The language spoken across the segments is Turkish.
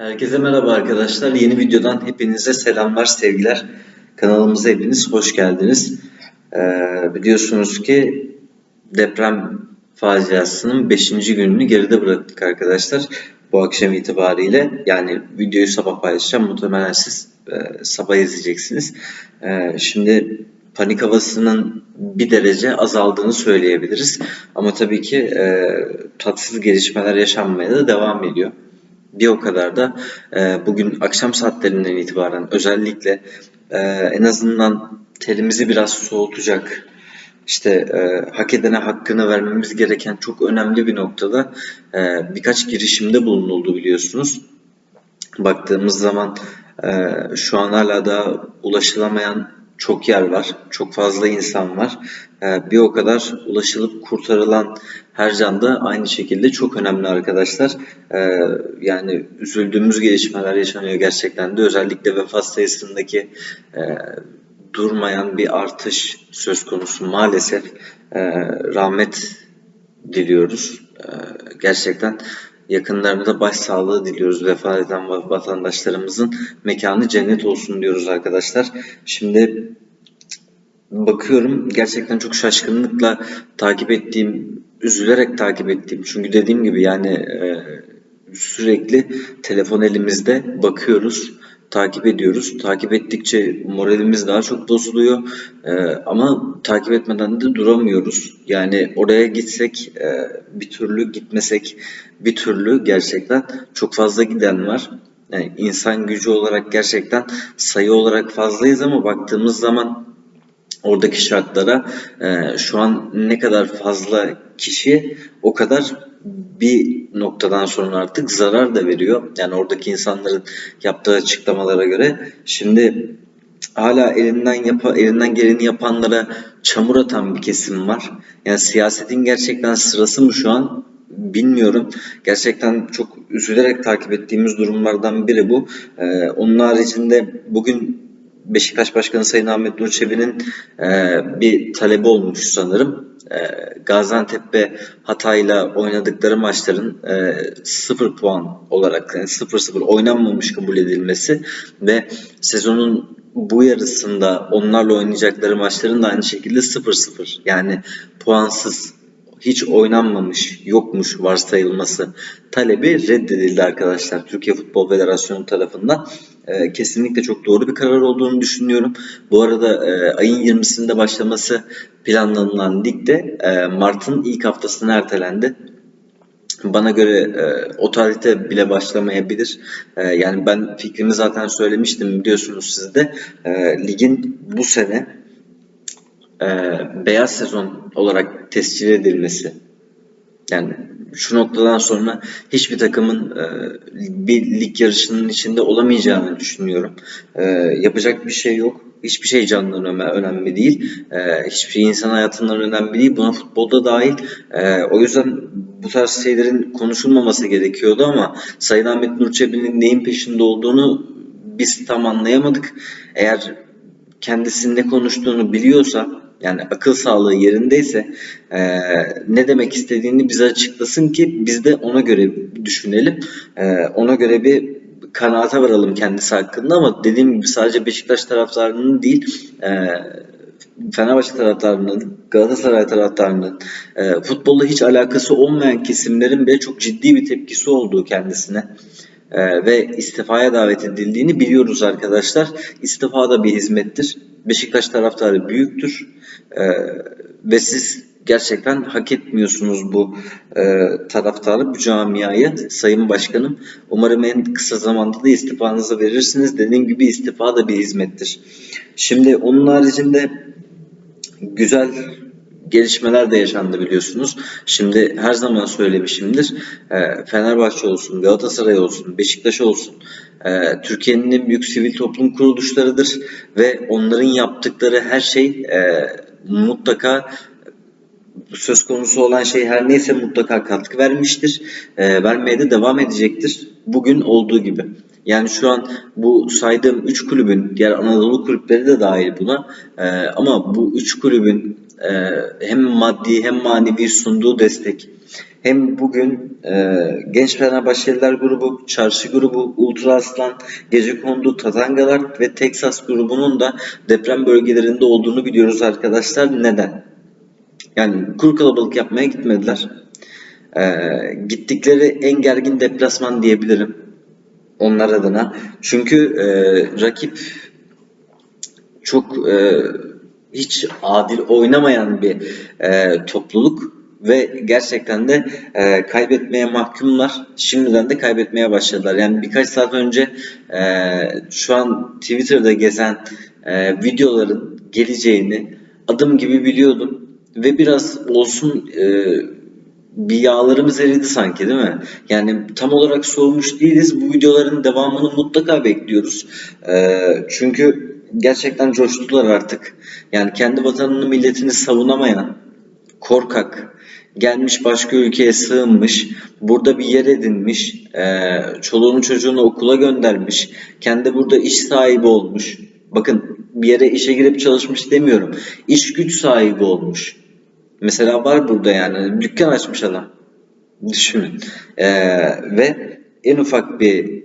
Herkese merhaba arkadaşlar. Yeni videodan hepinize selamlar, sevgiler. Kanalımıza hepiniz hoş geldiniz. Ee, biliyorsunuz ki deprem faciasının 5. gününü geride bıraktık arkadaşlar. Bu akşam itibariyle yani videoyu sabah paylaşacağım. Muhtemelen siz e, sabah izleyeceksiniz. Ee, şimdi panik havasının bir derece azaldığını söyleyebiliriz. Ama tabii ki e, tatsız gelişmeler yaşanmaya da devam ediyor. Bir o kadar da e, bugün akşam saatlerinden itibaren özellikle e, en azından telimizi biraz soğutacak, işte e, hak edene hakkını vermemiz gereken çok önemli bir noktada e, birkaç girişimde bulunuldu biliyorsunuz. Baktığımız zaman e, şu an hala da ulaşılamayan çok yer var, çok fazla insan var. E, bir o kadar ulaşılıp kurtarılan her can da aynı şekilde çok önemli arkadaşlar. E, yani üzüldüğümüz gelişmeler yaşanıyor gerçekten de. Özellikle vefat sayısındaki e, durmayan bir artış söz konusu maalesef. E, rahmet diliyoruz. Gerçekten yakınlarına da başsağlığı diliyoruz. Vefat eden vatandaşlarımızın mekanı cennet olsun diyoruz arkadaşlar. Şimdi bakıyorum gerçekten çok şaşkınlıkla takip ettiğim, üzülerek takip ettiğim. Çünkü dediğim gibi yani e, sürekli telefon elimizde bakıyoruz, takip ediyoruz. Takip ettikçe moralimiz daha çok bozuluyor. E, ama takip etmeden de duramıyoruz. Yani oraya gitsek e, bir türlü gitmesek bir türlü gerçekten çok fazla giden var. Yani insan gücü olarak gerçekten sayı olarak fazlayız ama baktığımız zaman oradaki şartlara e, şu an ne kadar fazla kişi o kadar bir noktadan sonra artık zarar da veriyor. Yani oradaki insanların yaptığı açıklamalara göre. Şimdi hala elinden yapa, elinden geleni yapanlara çamur atan bir kesim var. Yani siyasetin gerçekten sırası mı şu an bilmiyorum. Gerçekten çok üzülerek takip ettiğimiz durumlardan biri bu. Ee, onun haricinde bugün Beşiktaş Başkanı Sayın Ahmet Nur Çebi'nin e, bir talebi olmuş sanırım. E, Gaziantep ve Hatay'la oynadıkları maçların e, 0 puan olarak yani 0-0 oynanmamış kabul edilmesi ve sezonun bu yarısında onlarla oynayacakları maçların da aynı şekilde 0-0 yani puansız hiç oynanmamış, yokmuş varsayılması talebi reddedildi arkadaşlar Türkiye Futbol Federasyonu tarafından. E, kesinlikle çok doğru bir karar olduğunu düşünüyorum. Bu arada e, ayın 20'sinde başlaması planlanan ligde e, Mart'ın ilk haftasına ertelendi. Bana göre e, o tarihte bile başlamayabilir. E, yani ben fikrimi zaten söylemiştim biliyorsunuz siz de. E, ligin bu sene e, beyaz sezon olarak tescil edilmesi. Yani şu noktadan sonra hiçbir takımın e, bir lig yarışının içinde olamayacağını düşünüyorum. E, yapacak bir şey yok. Hiçbir şey canından önemli değil. E, hiçbir şey insan hayatından önemli değil. Buna futbolda dahil. E, o yüzden bu tarz şeylerin konuşulmaması gerekiyordu ama Sayın Ahmet Nur Çebi'nin neyin peşinde olduğunu biz tam anlayamadık. Eğer kendisinin ne konuştuğunu biliyorsa yani akıl sağlığı yerindeyse e, ne demek istediğini bize açıklasın ki biz de ona göre düşünelim. E, ona göre bir kanaate varalım kendisi hakkında ama dediğim gibi sadece Beşiktaş taraftarının değil e, Fenerbahçe taraftarının, Galatasaray taraftarının, e, futbolla hiç alakası olmayan kesimlerin bile çok ciddi bir tepkisi olduğu kendisine e, ve istifaya davet edildiğini biliyoruz arkadaşlar. İstifa da bir hizmettir. Beşiktaş taraftarı büyüktür e, ve siz gerçekten hak etmiyorsunuz bu e, taraftarı, bu camiayı Sayın Başkanım. Umarım en kısa zamanda da istifanızı verirsiniz. Dediğim gibi istifa da bir hizmettir. Şimdi onun haricinde güzel gelişmeler de yaşandı biliyorsunuz. Şimdi her zaman söylemişimdir. E, Fenerbahçe olsun, Galatasaray olsun, Beşiktaş olsun. E, Türkiye'nin en büyük sivil toplum kuruluşlarıdır ve onların yaptıkları her şey e, mutlaka söz konusu olan şey her neyse mutlaka katkı vermiştir. Vermeye de devam edecektir. Bugün olduğu gibi. Yani şu an bu saydığım 3 kulübün, diğer Anadolu kulüpleri de dahil buna. E, ama bu 3 kulübün hem maddi hem manevi sunduğu destek, hem bugün e, Genç Fenerbahçeliler grubu, Çarşı grubu, Ultra Aslan, Gecekondu, Tatangalar ve Texas grubunun da deprem bölgelerinde olduğunu biliyoruz arkadaşlar. Neden? Yani kuru kalabalık yapmaya gitmediler. E, gittikleri en gergin deplasman diyebilirim onlar adına. Çünkü e, rakip çok e, hiç adil oynamayan bir e, topluluk ve gerçekten de e, kaybetmeye mahkumlar. Şimdiden de kaybetmeye başladılar. Yani birkaç saat önce e, şu an Twitter'da gezen e, videoların geleceğini adım gibi biliyordum ve biraz olsun e, bir yağlarımız eridi sanki değil mi? Yani tam olarak soğumuş değiliz. Bu videoların devamını mutlaka bekliyoruz. Ee, çünkü gerçekten coştular artık. Yani kendi vatanını milletini savunamayan, korkak, gelmiş başka ülkeye sığınmış, burada bir yer edinmiş, e, çoluğunu çocuğunu okula göndermiş, kendi burada iş sahibi olmuş. Bakın bir yere işe girip çalışmış demiyorum. İş güç sahibi olmuş. Mesela var burada yani dükkan açmış adam. Düşünün. Ee, ve en ufak bir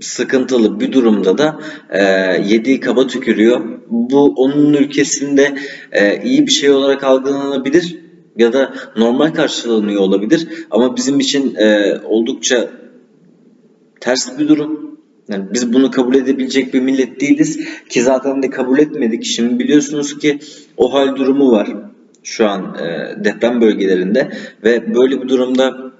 sıkıntılı bir durumda da e, yediği kaba tükürüyor. Bu onun ülkesinde e, iyi bir şey olarak algılanabilir ya da normal karşılanıyor olabilir. Ama bizim için e, oldukça ters bir durum. Yani biz bunu kabul edebilecek bir millet değiliz ki zaten de kabul etmedik. Şimdi biliyorsunuz ki o hal durumu var şu an e, deprem bölgelerinde ve böyle bir durumda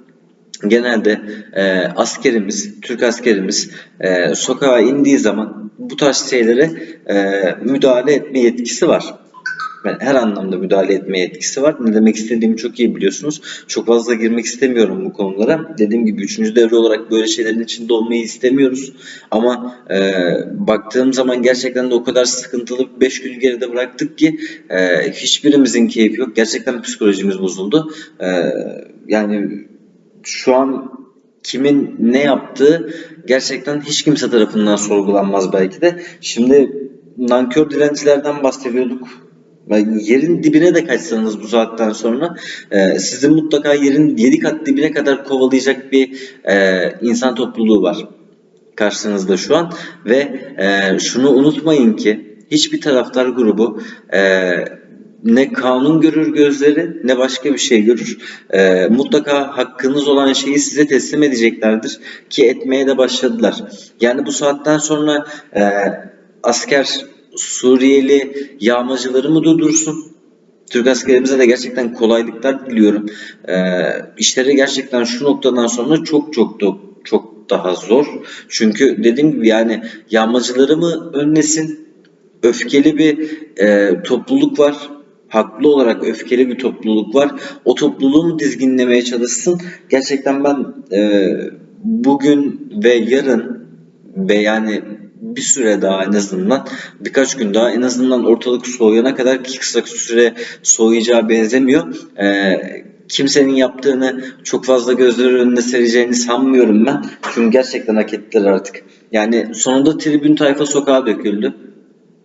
genelde e, askerimiz, Türk askerimiz e, sokağa indiği zaman bu tarz şeylere e, müdahale etme yetkisi var. Yani her anlamda müdahale etme yetkisi var. Ne demek istediğimi çok iyi biliyorsunuz. Çok fazla girmek istemiyorum bu konulara. Dediğim gibi üçüncü devre olarak böyle şeylerin içinde olmayı istemiyoruz. Ama e, baktığım zaman gerçekten de o kadar sıkıntılı 5 günü geride bıraktık ki e, hiçbirimizin keyfi yok. Gerçekten psikolojimiz bozuldu. E, yani şu an kimin ne yaptığı gerçekten hiç kimse tarafından sorgulanmaz belki de. Şimdi nankör dilencilerden bahsediyorduk. Yerin dibine de kaçsanız bu saatten sonra e, sizi mutlaka yerin yedi kat dibine kadar kovalayacak bir e, insan topluluğu var karşınızda şu an ve e, şunu unutmayın ki hiçbir taraftar grubu e, ne kanun görür gözleri ne başka bir şey görür. E, mutlaka hakkınız olan şeyi size teslim edeceklerdir ki etmeye de başladılar. Yani bu saatten sonra e, asker Suriyeli yağmacıları mı durdursun? Türk askerimize de gerçekten kolaylıklar diliyorum. E, işleri gerçekten şu noktadan sonra çok çok da çok daha zor. Çünkü dediğim gibi yani yağmacıları mı önlesin? Öfkeli bir e, topluluk var haklı olarak öfkeli bir topluluk var. O topluluğu mu dizginlemeye çalışsın? Gerçekten ben e, bugün ve yarın ve yani bir süre daha en azından birkaç gün daha en azından ortalık soğuyana kadar ki kısa süre soğuyacağı benzemiyor. E, kimsenin yaptığını çok fazla gözler önünde sereceğini sanmıyorum ben. Çünkü gerçekten hak ettiler artık. Yani sonunda tribün tayfa sokağa döküldü.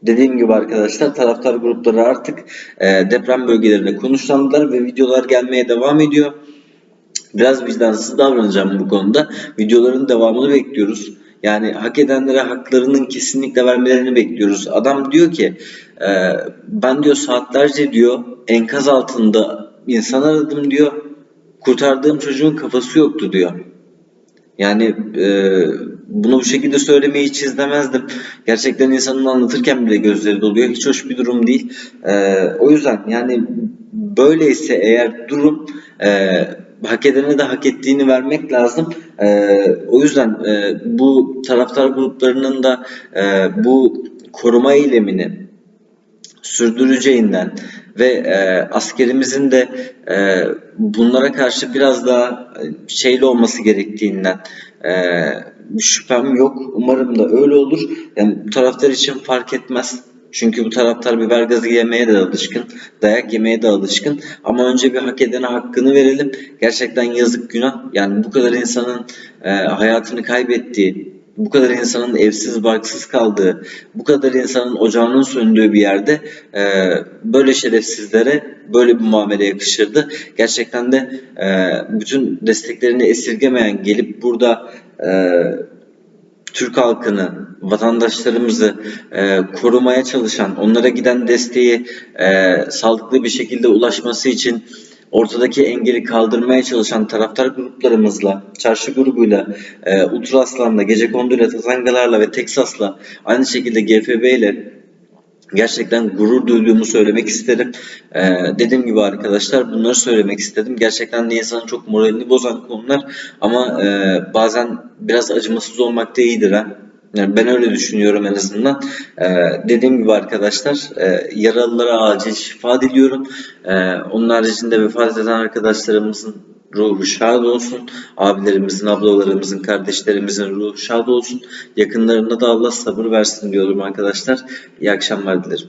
Dediğim gibi arkadaşlar taraftar grupları artık e, deprem bölgelerine konuşlandılar ve videolar gelmeye devam ediyor. Biraz vicdansız davranacağım bu konuda. Videoların devamını bekliyoruz. Yani hak edenlere haklarının kesinlikle vermelerini bekliyoruz. Adam diyor ki e, ben diyor saatlerce diyor enkaz altında insan aradım diyor. Kurtardığım çocuğun kafası yoktu diyor. Yani e, bunu bu şekilde söylemeyi hiç izlemezdim. Gerçekten insanın anlatırken bile gözleri doluyor. Hiç hoş bir durum değil. E, o yüzden yani böyleyse eğer durum e, hak edene de hak ettiğini vermek lazım. E, o yüzden e, bu taraftar gruplarının da e, bu koruma eylemini sürdüreceğinden ve e, askerimizin de e, bunlara karşı biraz daha şeyli olması gerektiğinden e, şüphem yok. Umarım da öyle olur. Yani taraftar için fark etmez. Çünkü bu taraftar biber gazı yemeye de alışkın, dayak yemeye de alışkın. Ama önce bir hak edene hakkını verelim. Gerçekten yazık günah. Yani bu kadar insanın e, hayatını kaybettiği bu kadar insanın evsiz barksız kaldığı, bu kadar insanın ocağının söndüğü bir yerde e, böyle şerefsizlere böyle bir muamele yakışırdı. Gerçekten de e, bütün desteklerini esirgemeyen gelip burada e, Türk halkını, vatandaşlarımızı e, korumaya çalışan, onlara giden desteği e, sağlıklı bir şekilde ulaşması için ortadaki engeli kaldırmaya çalışan taraftar gruplarımızla, çarşı grubuyla, e, Ultraslan'la, Gecekondu'yla, Tazangalarla ve Teksas'la, aynı şekilde GFB ile gerçekten gurur duyduğumu söylemek isterim. Ee, dediğim gibi arkadaşlar bunları söylemek istedim. Gerçekten de insanın çok moralini bozan konular ama e, bazen biraz acımasız olmak da iyidir ha. Yani ben öyle düşünüyorum en azından. Ee, dediğim gibi arkadaşlar e, yaralılara acil şifa diliyorum. Ee, onun haricinde vefat eden arkadaşlarımızın ruhu şad olsun. Abilerimizin, ablalarımızın, kardeşlerimizin ruhu şad olsun. Yakınlarına da Allah sabır versin diyorum arkadaşlar. İyi akşamlar dilerim.